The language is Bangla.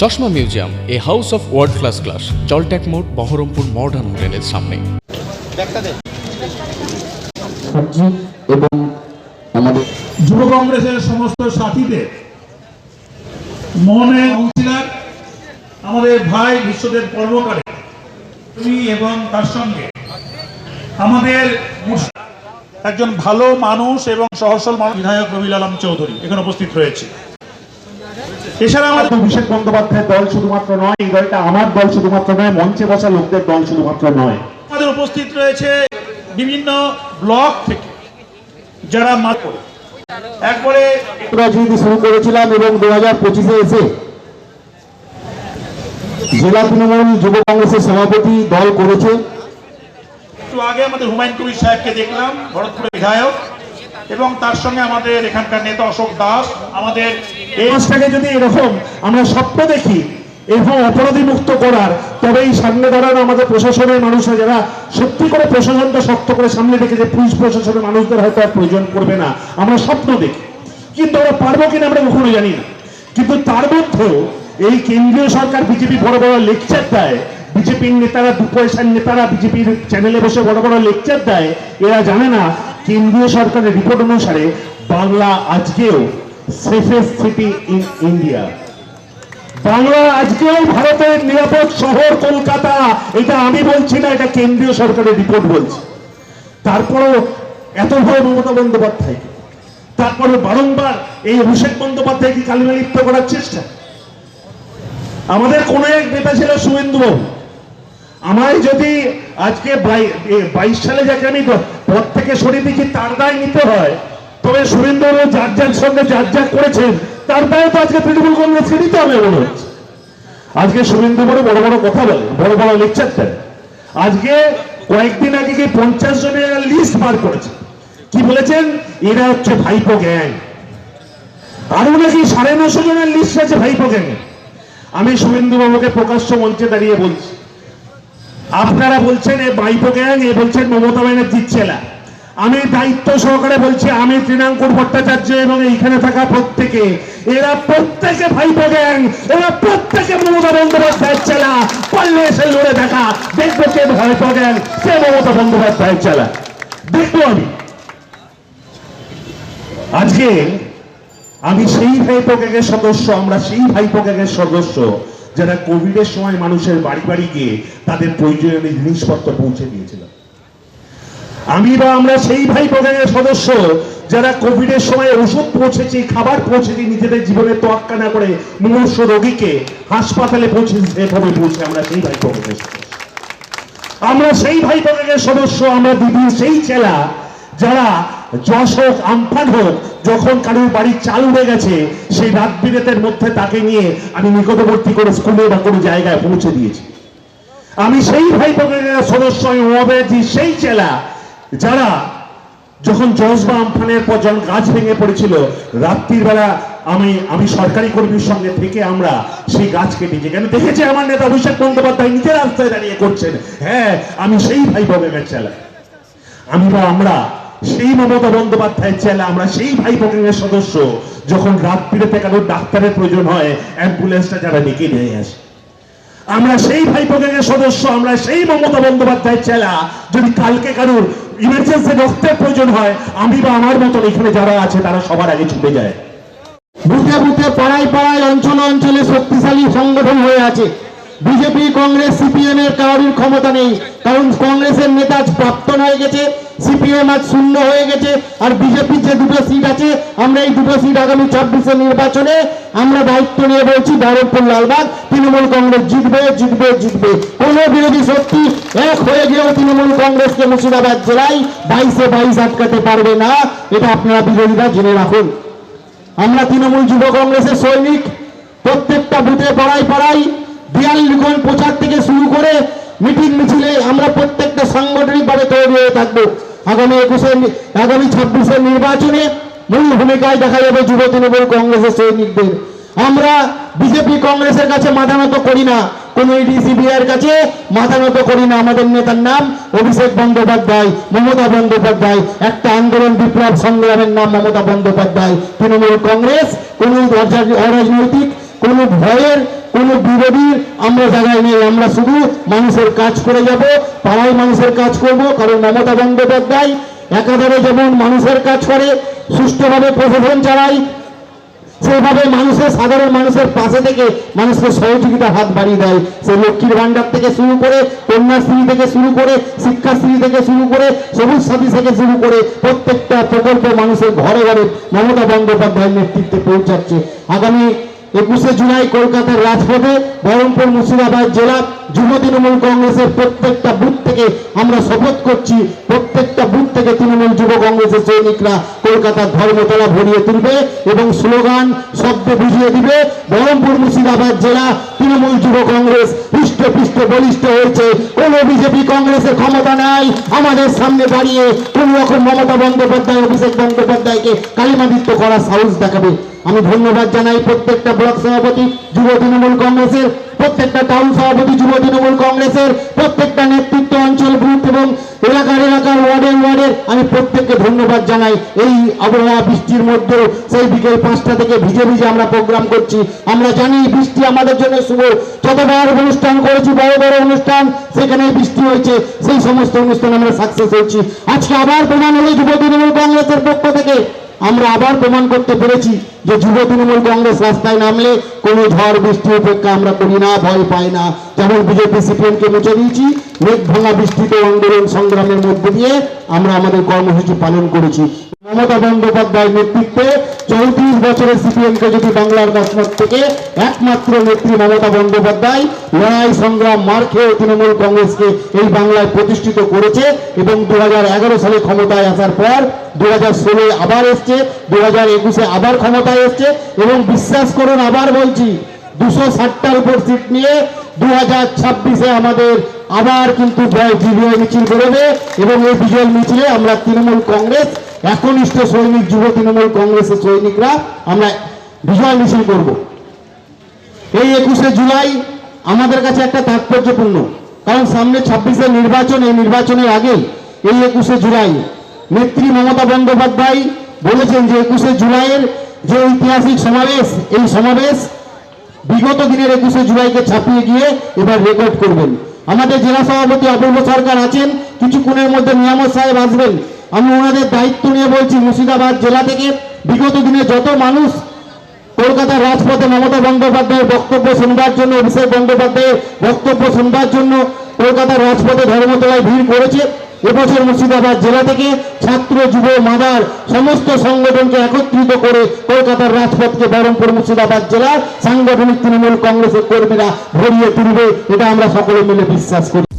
চশমা museum a house of world class class জলট্যাক মোড় বহরমপুর মডার্ন হোটেলের সামনে। এবং আমাদের যুব কংগ্রেসের সমস্ত সাথীদের মনে কাউন্সিলর আমাদের ভাই বিশ্বদেব কর্মকারী তুমি এবং তার সঙ্গে আমাদের একজন ভালো মানুষ এবং সহসল মানুষ বিধায়ক রবিল আলম চৌধুরী এখানে উপস্থিত রয়েছে এছাড়া আমাদের অভিষেক বন্দ্যোপাধ্যায়ের দল শুধুমাত্র নয় এই দলটা আমার দল শুধুমাত্র নয় মঞ্চে বসা লোকদের দল শুধুমাত্র নয়। আমাদের উপস্থিত রয়েছে বিভিন্ন ব্লক থেকে যারা মাত করে। একবারে রাজনীতি শুরু করেছিলাম এবং দু হাজার পঁচিশে এসে জেলা তৃণমূল যুব কংগ্রেসের সভাপতি দল করেছে। একটু আগে আমাদের হুমায়ুন কবির সাহেবকে দেখলাম ভরতপুরের বিধায়ক এবং তার সঙ্গে আমাদের এখানকার নেতা অশোক দাস আমাদের এই দেশটাকে যদি এরকম আমরা স্বপ্ন দেখি, এরকম অপরাধী মুক্ত করার, তবেই সামনে দাঁড়ানো আমাদের প্রশাসনের মানুষরা যারা সত্যি করে প্রশাসনটা শক্ত করে সামনে রেখে যে পুলিশ প্রশাসনের মানুষদের হয়তো আর প্রয়োজন পড়বে না, আমরা স্বপ্ন দেখি। কিন্তু আমরা পারব কিনা আমরা কখনো জানি না। কিন্তু তার মধ্যেও এই কেন্দ্রীয় সরকার বিজেপি বড় বড় লেকচার দেয়, বিজেপির নেতারা দু পয়সার নেতারা বিজেপির চ্যানেলে বসে বড় বড় লেকচার দেয়, এরা জানে না কেন্দ্রীয় সরকারের রিপোর্ট অনুসারে বাংলা আজকেও safest city in India Bangla আজকেও ভারতের নিরাপদ শহর কলকাতা, এটা আমি বলছি না, এটা কেন্দ্রীয় সরকারের রিপোর্ট বলছে। তারপরেও এত ভয় মমতা বন্দ্যোপাধ্যায় তারপরে বারংবার এই অভিষেক বন্দ্যোপাধ্যায় কি কালিমা লিপ্ত করার চেষ্টা? আমাদের কোন এক নেতা ছিল শুভেন্দু বাবু আমায় যদি আজকে বাইশ সালে যাকে আমি পদ থেকে সরিয়ে দিচ্ছি তার দায় নিতে হয় তবে বাবু যার যার সঙ্গে যার যা করেছেন তার দায় তো আজকে তৃণমূল কংগ্রেসকে নিতে হবে মনে হচ্ছে। আজকে শুভেন্দু বড় বড় কথা বলে, বড় বড় লেকচার দেয়। আজকে কয়েকদিন আগে কি পঞ্চাশ জনের লিস্ট বার করেছে। কি বলেছেন? এরা হচ্ছে ভাইপো গ্যাং আরও নাকি সাড়ে নশো জনের লিস্ট আছে ভাইপো গ্যাং আমি শুভেন্দু বাবুকে প্রকাশ্য মঞ্চে দাঁড়িয়ে বলছি। আপনারা বলছেন এ ভাইপো গ্যাং এ বলছেন মমতা ব্যানার্জির ছেলা। আমি দায়িত্ব সহকারে বলছি, আমি তৃণাঙ্কুর ভট্টাচার্য এবং এইখানে থাকা প্রত্যেকে, এরা প্রত্যেকে ভাইপো গ্যাং, এরা প্রত্যেকে মমতা বন্দ্যোপাধ্যায়ের চেলা। পারলে এসে লড়ে দেখা, দেখব কে ভাইপো গ্যাং, কে মমতা বন্দ্যোপাধ্যায়ের চেলা। দেখব আমি। আজকে আমি সেই ভাইপো গ্যাংয়ের সদস্য, আমরা সেই ভাইপো গ্যাংয়ের সদস্য, যারা কোভিডের সময় মানুষের বাড়ি বাড়ি গিয়ে তাদের প্রয়োজনীয় জিনিসপত্র পৌঁছে দিয়েছিলাম। আমি বা আমরা সেই ভাই গ্যাংয়ের সদস্য যারা কোভিডের সময় ওষুধ পৌঁছেছি, খাবার পৌঁছেছি, নিজেদের জীবনে তোয়াক্কা না করে মুমূর্ষ রোগীকে হাসপাতালে পৌঁছে সেভাবে পৌঁছে আমরা সেই গ্যাংয়ের সদস্য। আমরা সেই ভাই বোনের সদস্য, আমরা দিদি সেই চেলা যারা যশ হোক, আমফান হোক, যখন কারোর বাড়ির চাল উড়ে গেছে, সেই রাত বিরেতের মধ্যে তাকে নিয়ে আমি নিকটবর্তী করে স্কুলে বা কোনো জায়গায় পৌঁছে দিয়েছি। আমি সেই ভাই বোনের সদস্য, আমি সেই চেলা যারা যখন জজ আমফানের পর যখন গাছ ভেঙে পড়েছিল, রাত্রির বেলা আমি আমি সরকারি কর্মীর সঙ্গে থেকে আমরা সেই গাছ কেটেছি কেন দেখেছি আমার নেতা অভিষেক বন্দ্যোপাধ্যায় নিজের রাস্তায় দাঁড়িয়ে করছেন? হ্যাঁ আমি সেই ভাই ভগেনের চেলা আমি বা আমরা সেই মমতা বন্দ্যোপাধ্যায়ের চেলা আমরা সেই ভাই ভগেনের সদস্য, যখন রাত বিরেতে কারোর ডাক্তারের প্রয়োজন হয়, অ্যাম্বুলেন্সটা যারা ডেকে নিয়ে আসে। আমরা সেই ভাই গ্যাংয়ের সদস্য, আমরা সেই মমতা বন্দ্যোপাধ্যায়ের চেলা যদি কালকে কারোর ইমার্জেন্সি রক্তের প্রয়োজন হয়, আমি বা আমার মতন এখানে যারা আছে, তারা সবার আগে ছুটে যায়। বুথে বুথে পাড়ায় পাড়ায় অঞ্চলে অঞ্চলে শক্তিশালী সংগঠন হয়ে আছে। বিজেপি, কংগ্রেস, সিপিএম এর কারোর ক্ষমতা নেই। কারণ কংগ্রেসের নেতা আজ হয়ে গেছে, সিপিএম আজ শূন্য হয়ে গেছে, আর বিজেপির যে দুটো সিট আছে, আমরা এই দুটো সিট আগামী ছাব্বিশের নির্বাচনে আমরা দায়িত্ব নিয়ে বলছি বহরমপুর লালবাগ, তৃণমূল কংগ্রেস জিতবে জিতবে জিতবে। কোন বিরোধী শক্তি এক হয়ে গিয়েও তৃণমূল কংগ্রেসকে মুর্শিদাবাদ জেলায় বাইশে বাইশ আটকাতে পারবে না, এটা আপনারা বিরোধীরা জেনে রাখুন। আমরা তৃণমূল যুব কংগ্রেসের সৈনিক, প্রত্যেকটা বুথে পাড়ায় পাড়ায় লিখন প্রচার থেকে শুরু করে মিটিং মিছিলে আমরা প্রত্যেকটা সাংগঠনিক ভাবে তৈরি হয়ে থাকব। আগামী একুশে আগামী ছাব্বিশে নির্বাচনে মূল ভূমিকায় দেখা যাবে যুব তৃণমূল কংগ্রেসের সৈনিকদের। আমরা বিজেপি কংগ্রেসের কাছে মাথা নত করি না, কোন এর কাছে মাথা নত করি না। আমাদের নেতার নাম অভিষেক বন্দ্যোপাধ্যায়, মমতা বন্দ্যোপাধ্যায়। একটা আন্দোলন বিপ্লব সংগ্রামের নাম মমতা বন্দ্যোপাধ্যায়। তৃণমূল কংগ্রেস, কোন অরাজনৈতিক, কোন ভয়ের কোন বিরোধী আমরা জায়গায় নেই। আমরা শুধু মানুষের কাজ করে যাব, পাড়ায় মানুষের কাজ করব, কারণ মমতা বন্দ্যোপাধ্যায় একাধারে যেমন মানুষের কাজ করে, সুষ্ঠুভাবে প্রশাসন চালায়, সেভাবে মানুষের, সাধারণ মানুষের পাশে থেকে মানুষকে সহযোগিতা হাত বাড়িয়ে দেয়। সেই লক্ষ্মীর ভান্ডার থেকে শুরু করে, কন্যাশ্রী থেকে শুরু করে, শিক্ষাশ্রী থেকে শুরু করে, সবুজ সাথী থেকে শুরু করে প্রত্যেকটা প্রকল্প মানুষের ঘরে ঘরে মমতা বন্দ্যোপাধ্যায়ের নেতৃত্বে পৌঁছাচ্ছে। আগামী একুশে জুলাই কলকাতার রাজপথে বহরমপুর মুর্শিদাবাদ জেলা যুব তৃণমূল কংগ্রেসের প্রত্যেকটা বুথ থেকে আমরা শপথ করছি, প্রত্যেকটা বুথ থেকে তৃণমূল যুব কংগ্রেসের সৈনিকরা কলকাতার ধর্মতলা ভরিয়ে তুলবে এবং স্লোগান, শব্দে বুঝিয়ে দিবে। বহরমপুর মুর্শিদাবাদ জেলা তৃণমূল যুব কংগ্রেস হৃষ্টপুষ্ট, বলিষ্ঠ হয়েছে। কোন বিজেপি কংগ্রেসের ক্ষমতা নাই। আমাদের সামনে দাঁড়িয়ে কোন রকম মমতা বন্দ্যোপাধ্যায়, অভিষেক বন্দ্যোপাধ্যায়কে কালিমাদিত্য করার সাহস দেখাবে। আমি ধন্যবাদ জানাই প্রত্যেকটা ব্লক সভাপতি, যুব তৃণমূল কংগ্রেসের, প্রত্যেকটা টাউন সভাপতি, যুব তৃণমূল কংগ্রেসের, প্রত্যেকটা নেতৃত্ব অঞ্চল গ্রুপ এবং এলাকার এলাকার ওয়ার্ডের ওয়ার্ডের, আমি প্রত্যেককে ধন্যবাদ জানাই। এই আবহাওয়া বৃষ্টির মধ্যেও সেই বিকেল পাঁচটা থেকে ভিজে ভিজে আমরা প্রোগ্রাম করছি। আমরা জানি বৃষ্টি আমাদের জন্য শুভ। যতবার অনুষ্ঠান করেছি, বড় বড় অনুষ্ঠান সেখানে বৃষ্টি হয়েছে। সেই সমস্ত অনুষ্ঠান আমরা সাকসেস হয়েছি আজকে আবার প্রমাণ হলো যুব তৃণমূল কংগ্রেসের পক্ষ থেকে। আমরা আবার প্রমাণ করতে পেরেছি যে যুব তৃণমূল কংগ্রেস রাস্তায় নামলে কোনো ঝড়, বৃষ্টি উপেক্ষা আমরা করি না, ভয় পাই না। যেমন বিজেপি সিপিএমকে মুছে দিয়েছি মেঘ ভাঙা বৃষ্টিতে আন্দোলন সংগ্রামের মধ্যে দিয়ে আমরা আমাদের কর্মসূচি পালন করেছি। মমতা বন্দ্যোপাধ্যায়ের নেতৃত্বে চৌত্রিশ বছরের সিপিএমকে যদি বাংলার কাশ্মীর থেকে একমাত্র নেত্রী মমতা বন্দ্যোপাধ্যায় লড়াই, সংগ্রাম, মার খেয়ে তৃণমূল কংগ্রেসকে এই বাংলায় প্রতিষ্ঠিত করেছে এবং দু হাজার এগারো সালে ক্ষমতায় আসার পর দু হাজার ষোলোয় আবার এসছে দু হাজার একুশে আবার ক্ষমতায় এসছে এবং বিশ্বাস করুন, আবার বলছি দুশো ষাটটার উপর সিট নিয়ে দু হাজার ছাব্বিশে আমাদের আবার কিন্তু বিজয় মিছিল বেরোবে এবং এই বিজয় মিছিলে আমরা তৃণমূল কংগ্রেস একনিষ্ঠ সৈনিক, যুব তৃণমূল কংগ্রেসের সৈনিকরা, আমরা বিজয় মিছিল করব। এই একুশে জুলাই আমাদের কাছে একটা তাৎপর্যপূর্ণ, কারণ সামনে ছাব্বিশে নির্বাচন, এই নির্বাচনের আগে এই একুশে জুলাই নেত্রী মমতা বন্দ্যোপাধ্যায় বলেছেন যে একুশে জুলাইয়ের যে ঐতিহাসিক সমাবেশ, এই সমাবেশ বিগত দিনের একুশে জুলাইকে ছাপিয়ে গিয়ে এবার রেকর্ড করবেন। আমাদের জেলা সভাপতি অপূর্ব সরকার আছেন, কিছুক্ষণের মধ্যে নিয়ামত সাহেব আসবেন। আমি ওনাদের দায়িত্ব নিয়ে বলছি, মুর্শিদাবাদ জেলা থেকে বিগত দিনে যত মানুষ কলকাতার রাজপথে মমতা বন্দ্যোপাধ্যায়ের বক্তব্য শুনবার জন্য, অভিষেক বন্দ্যোপাধ্যায়ের বক্তব্য শুনবার জন্য কলকাতার রাজপথে ধর্মতলায় ভিড় করেছে। এবছর মুর্শিদাবাদ জেলা থেকে ছাত্র, যুব, মাদার সমস্ত সংগঠনকে একত্রিত করে কলকাতার রাজপথকে বহরমপুর মুর্শিদাবাদ জেলার সাংগঠনিক তৃণমূল কংগ্রেসের কর্মীরা ভরিয়ে তুলবে, এটা আমরা সকলে মিলে বিশ্বাস করি।